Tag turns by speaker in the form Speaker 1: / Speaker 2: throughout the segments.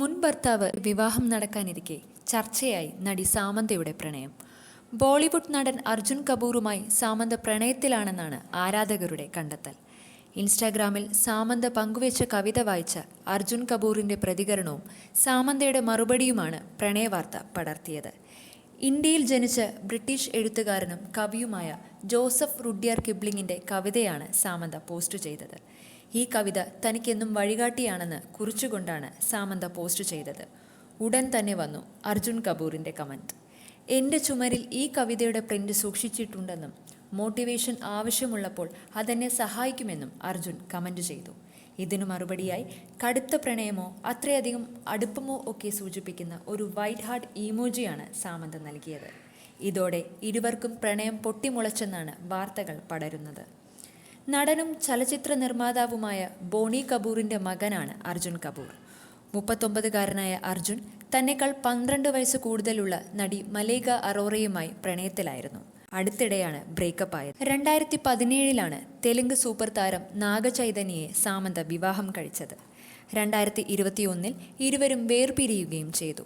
Speaker 1: മുൻ ഭർത്താവ് വിവാഹം നടക്കാനിരിക്കെ ചർച്ചയായി നടി സാമന്തയുടെ പ്രണയം. ബോളിവുഡ് നടൻ അർജുൻ കപൂറുമായി സാമന്ത പ്രണയത്തിലാണെന്നാണ് ആരാധകരുടെ കണ്ടെത്തൽ. ഇൻസ്റ്റാഗ്രാമിൽ സാമന്ത പങ്കുവച്ച കവിത വായിച്ച അർജുൻ കപൂറിന്റെ പ്രതികരണവും സാമന്തയുടെ മറുപടിയുമാണ് പ്രണയവാർത്ത പടർത്തിയത്. ഇന്ത്യയിൽ ജനിച്ച ബ്രിട്ടീഷ് എഴുത്തുകാരനും കവിയുമായ ജോസഫ് റുഡ്യാർ കിബ്ലിങ്ങിന്റെ കവിതയാണ് സാമന്ത പോസ്റ്റ് ചെയ്തത്. ഈ കവിത തനിക്കെന്നും വഴികാട്ടിയാണെന്ന് കുറിച്ചുകൊണ്ടാണ് സാമന്ത പോസ്റ്റ് ചെയ്തത്. ഉടൻ തന്നെ വന്നു അർജുൻ കപൂറിന്റെ കമന്റ് എന്റെ ചുമരിൽ ഈ കവിതയുടെ പ്രിന്റ് സൂക്ഷിച്ചിട്ടുണ്ടെന്നും മോട്ടിവേഷൻ ആവശ്യമുള്ളപ്പോൾ അതെന്നെ സഹായിക്കുമെന്നും അർജുൻ കമന്റ് ചെയ്തു. ഇതിനു മറുപടിയായി കടുത്ത പ്രണയമോ അത്രയധികം അടുപ്പമോ ഒക്കെ സൂചിപ്പിക്കുന്ന ഒരു വൈറ്റ് ഹാർട്ട് ഇമോജിയാണ് സാമന്ത നൽകിയത്. ഇതോടെ ഇരുവർക്കും പ്രണയം പൊട്ടിമുളച്ചെന്നാണ് വാർത്തകൾ പടരുന്നത്. നടനും ചലച്ചിത്ര നിർമ്മാതാവുമായ ബോണി കപൂറിന്റെ മകനാണ് അർജുൻ കപൂർ. മുപ്പത്തൊമ്പതുകാരനായ അർജുൻ തന്നെക്കാൾ പന്ത്രണ്ട് വയസ്സ് കൂടുതലുള്ള നടി മലേഗ അറോറയുമായി പ്രണയത്തിലായിരുന്നു. അടുത്തിടെയാണ് ബ്രേക്കപ്പ് ആയത്. രണ്ടായിരത്തി പതിനേഴിലാണ് തെലുങ്ക് സൂപ്പർ താരം നാഗചൈതന്യയെ സാമന്ത വിവാഹം കഴിച്ചത്. രണ്ടായിരത്തി ഇരുപത്തിയൊന്നിൽ ഇരുവരും വേർപിരിയുകയും ചെയ്തു.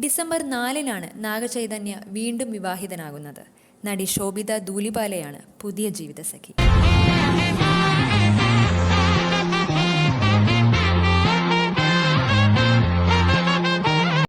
Speaker 1: ഡിസംബർ നാലിനാണ് നാഗചൈതന്യ വീണ്ടും വിവാഹിതനാകുന്നത്. നടി ശോഭിത ദൂലിപാലയാണ് പുതിയ ജീവിതസഖി.